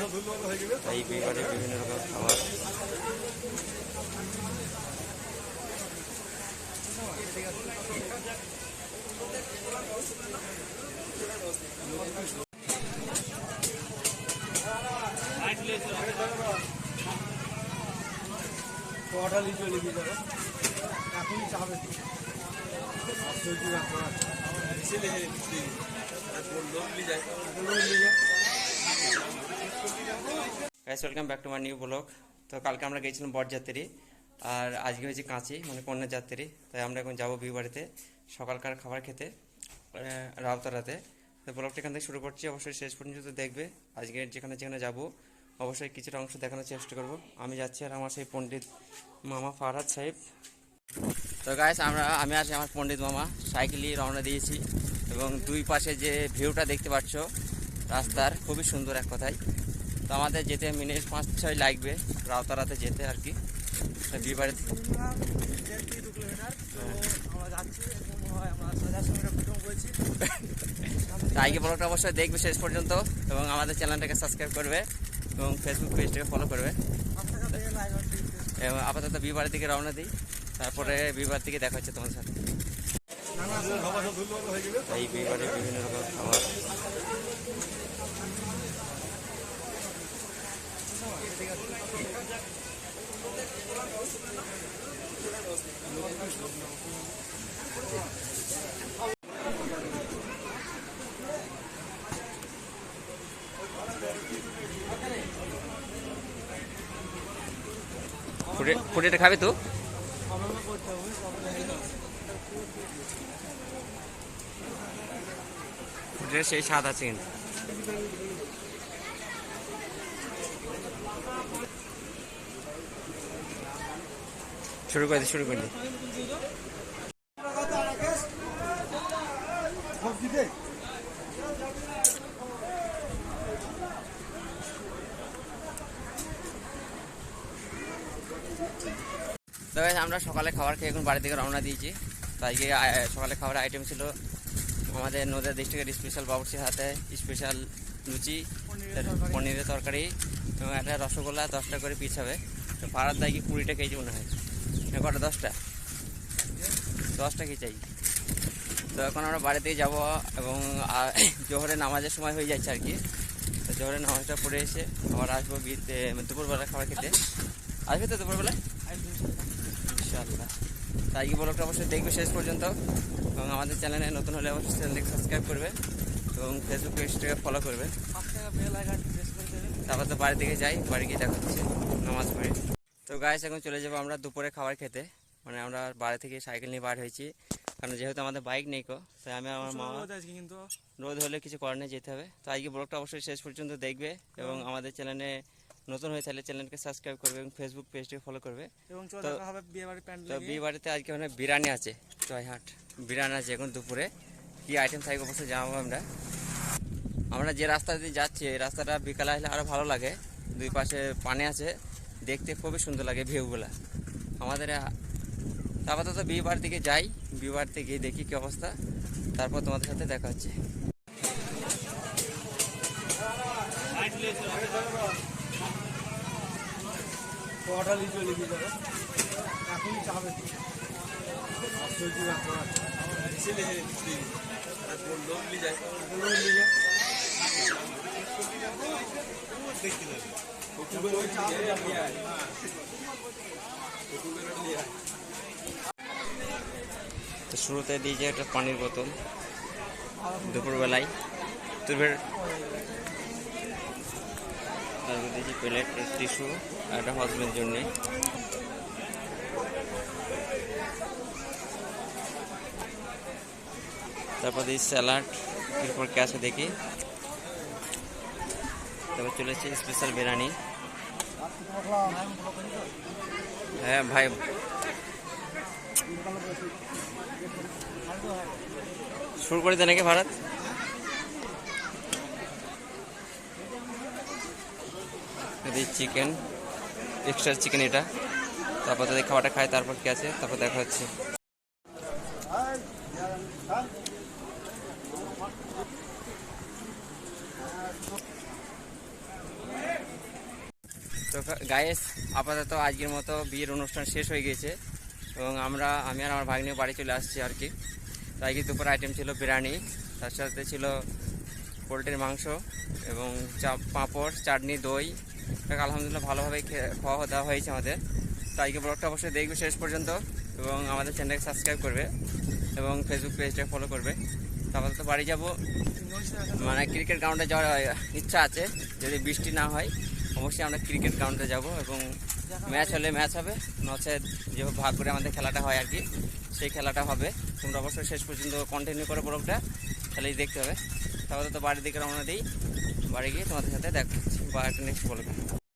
এই বিবারে বিভিন্ন রকম খাবার। যাবে এখনই চাবে সবজি ব্যাপার guys welcome back to my new blog তো কালকে আমরা গিয়েছিলাম বরযাত্রী আর আজকে হয়েছে কাঁচি মানে কন্যা যাত্রী তাই আমরা এখন যাব বিয়ে বাড়িতে, সকালকার খাবার খেতে রাউতারাতে। তো ব্লগটা এখান থেকে শুরু করছি, অবশ্যই শেষ পর্যন্ত দেখবে। আজকে যেখানে যেখানে যাব, অবশ্যই কিছুটা অংশ দেখানোর চেষ্টা করব। আমি যাচ্ছি আর আমার সেই পণ্ডিত মামা ফারহাদ সাহেব। তো গাইস আমরা, আমি আছি আমার পণ্ডিত মামা সাইকেলই রওনা দিয়েছি, এবং দুই পাশে যে ভিউটা দেখতে পাচ্ছ, রাস্তার, খুবই সুন্দর এক কথায়। তো আমাদের যেতে মিনিট পাঁচ ছয় লাগবে, রাউতারাতে যেতে আর কি। বিয়ে বাড়িতে তাইকে ব্লগটা অবশ্যই দেখবে শেষ পর্যন্ত এবং আমাদের চ্যানেলটাকে সাবস্ক্রাইব করবে এবং ফেসবুক পেজটাকে ফলো করবে। এবং আপাতত বিয়ে বাড়ি থেকে রওনা দিই, তারপরে বিয়ে বাড়ি থেকে দেখা হচ্ছে তোমার সাথে। এই বিয়ে বাড়ির বিভিন্ন রকম খাবার। ফুটেটা খাবে তো? সেই স্বাদ আছে শুরু করে শুরু করে আমরা সকালে খাবার খেয়ে এখন বাড়ি থেকে রওনা দিয়েছি। তাই সকালে খাবারের আইটেম ছিল আমাদের নদিয়া ডিস্ট্রিক্টের স্পেশাল বাবুর্চির হাতে স্পেশাল লুচি পনিরের তরকারি, এবং একটা রসগোল্লা, দশটা করে পিস হবে। তো ভাড়ার দায় কি কুড়িটা কেজি মনে হয়? না কটা দশটা? দশটা কি চাই? তো এখন আমরা বাড়ি থেকে যাব এবং আহ, জোহরের নামাজের সময় হয়ে যাচ্ছে আর কি তো জোহরের নামাজটা পড়ে এসে আবার আসব দুপুরবেলা খাবার খেতে। আসবে তো দুপুরবেলা? ইনশাআল্লাহ। তাই কি ব্লগটা অবশ্যই দেখবে শেষ পর্যন্ত। এবং আমাদের চ্যানেলে নতুন হলে অবশ্যই চ্যানেলকে সাবস্ক্রাইব করবে এবং ফেসবুক পেজটাকে ফলো করবে। বেল তারপর তো বাড়ি থেকে যাই বাড়ি গিয়ে দেখা হচ্ছে নামাজ পড়ে। তো গাইস এখন চলে যাব আমরা দুপুরে খাবার খেতে। মানে আমরা বাড়ি থেকে সাইকেল নিয়ে বার হয়েছি। কারণ যেহেতু আমাদের বাইক নেই কো তাই আমি আমার মা কিন্তু রোদ হলে কিছু করার নেই যেতে হবে। তো আজকে ব্লগটা অবশ্যই শেষ পর্যন্ত দেখবে এবং আমাদের চ্যানেলে নতুন হয়ে থাকলে চ্যানেলকে সাবস্ক্রাইব করবে এবং ফেসবুক পেজটাকে ফলো করবে। এবং তো- বিয়ে বাড়িতে আজকে মানে বিরিয়ানি আছে জয়হাট বিরিয়ানি আছে এখন দুপুরে। কি আইটেম থাকবে অবশ্যই জানাব আমরা। আমরা যে রাস্তা দিয়ে যাচ্ছি এই রাস্তাটা বিকালে আসলে আরও ভালো লাগে। দুই পাশে পানি আছে দেখতে খুবই সুন্দর লাগে ভিউগুলা। আমাদের আপাতত বিয়ে বাড়ির দিকে যাই বিয়ে বাড়িতে গিয়ে দেখি কি অবস্থা, তারপর তোমাদের সাথে দেখা হচ্ছে। কোয়ার্টারলি শুরুতে দিয়েছে একটা পানির বোতল দুপুরবেলায়। তুবের তারপর দিয়েছি প্লেট, টিস্যু আর একটা হজবেন্ড জন্যে তারপর দিয়েছি স্যালাড এরপর কে আছে দেখি। তারপর চলেছে স্পেশাল বিরিয়ানি। হ্যাঁ ভাই। শুরু করে দেয় নাকি ভারত? চিকেন এক্সট্রা চিকেন এটা। তারপর তাদের খাবারটা খায়, তারপর কি আছে? তারপর দেখা হচ্ছে। গায়েস আপাতত আজকের মতো বিয়ের অনুষ্ঠান শেষ হয়ে গিয়েছে এবং আমরা, আমি আর আমার ভাগ্নে বাড়ি চলে আসছি আর কি। তো আজকে দুপুর আইটেম ছিল বিরিয়ানি, তার সাথে ছিল পোলট্রির মাংস এবং চা পাঁপড়, চাটনি, দই। আলহামদুলিল্লাহ ভালোভাবে খাওয়া দেওয়া হয়েছে আমাদের। তো আজকে ব্লগটা অবশ্যই দেখবে শেষ পর্যন্ত এবং আমাদের চ্যানেলকে সাবস্ক্রাইব করবে এবং ফেসবুক পেজটা ফলো করবে। তারপরে তো বাড়ি যাব। মানে ক্রিকেট গ্রাউন্ডে যাওয়ার ইচ্ছা আছে যদি বৃষ্টি না হয়। অবশ্যই আমরা ক্রিকেট গ্রাউন্ডে যাব এবং ম্যাচ হলে ম্যাচ হবে। নচে যেভাবে ভাগ করে আমাদের খেলাটা হয় আর কি সেই খেলাটা হবে। তোমরা অবশ্যই শেষ পর্যন্ত কন্টিনিউ করে ব্লগটা, তাহলেই দেখতে হবে। তাহলে তো বাড়ির দিকে রওনা দিই। বাড়ি গিয়ে তোমাদের সাথে দেখা হচ্ছে। বা একটা নেক্সট বলবে